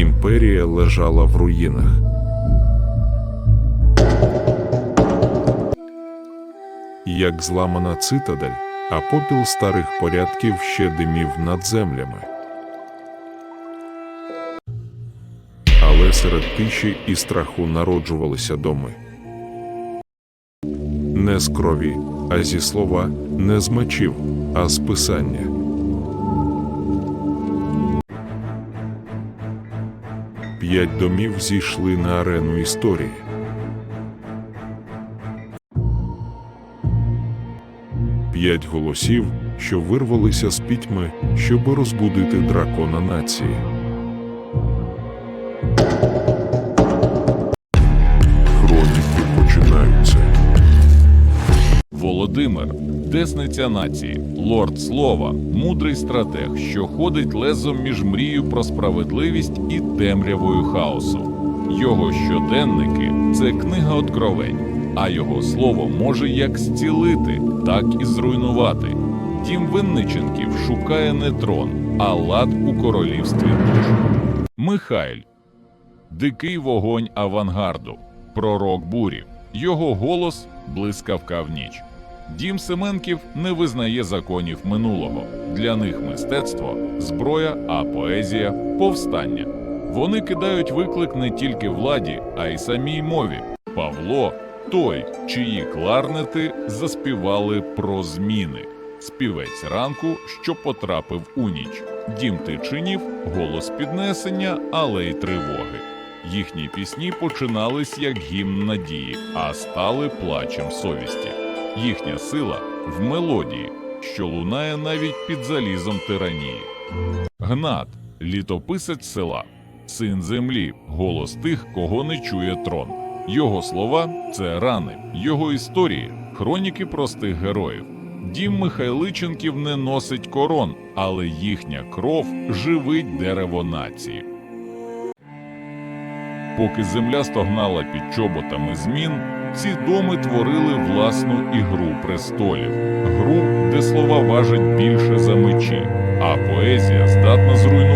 імперія лежала в руїнах. Як зламана цитадель, а попіл старих порядків ще димів над землями. Але серед тиші і страху народжувалися доми. Не з крові, а зі слова, не з мечів, а з писання. П'ять домів зійшли на арену історії. П'ять голосів, що вирвалися з пітьми, щоб розбудити дракона нації. Володимир, десниця нації, лорд слова, мудрий стратег, що ходить лезом між мрією про справедливість і темрявою хаосу. Його щоденники це книга откровень, а його слово може як зцілити, так і зруйнувати. Дім Винниченків шукає не трон, а лад у королівстві душ. Михайль Дикий вогонь авангарду, пророк бурі, його голос блискавка в ніч. Дім Семенків не визнає законів минулого. Для них мистецтво зброя, а поезія повстання. Вони кидають виклик не тільки владі, а й самій мові. Павло той, чиї кларнети заспівали про зміни. Співець ранку, що потрапив у ніч. Дім тичинів, голос піднесення, але й тривоги. Їхні пісні починались як гімн надії, а стали плачем совісті. Їхня сила в мелодії, що лунає навіть під залізом тиранії. Гнат літописець села, син землі, голос тих, кого не чує трон. Його слова це рани, його історії, хроніки простих героїв. Дім Михайличенків не носить корон, але їхня кров живить дерево нації. Поки земля стогнала під чоботами змін, ці доми творили власну ігру престолів, гру, де слова важать більше за мечі, а поезія здатна зруйнувати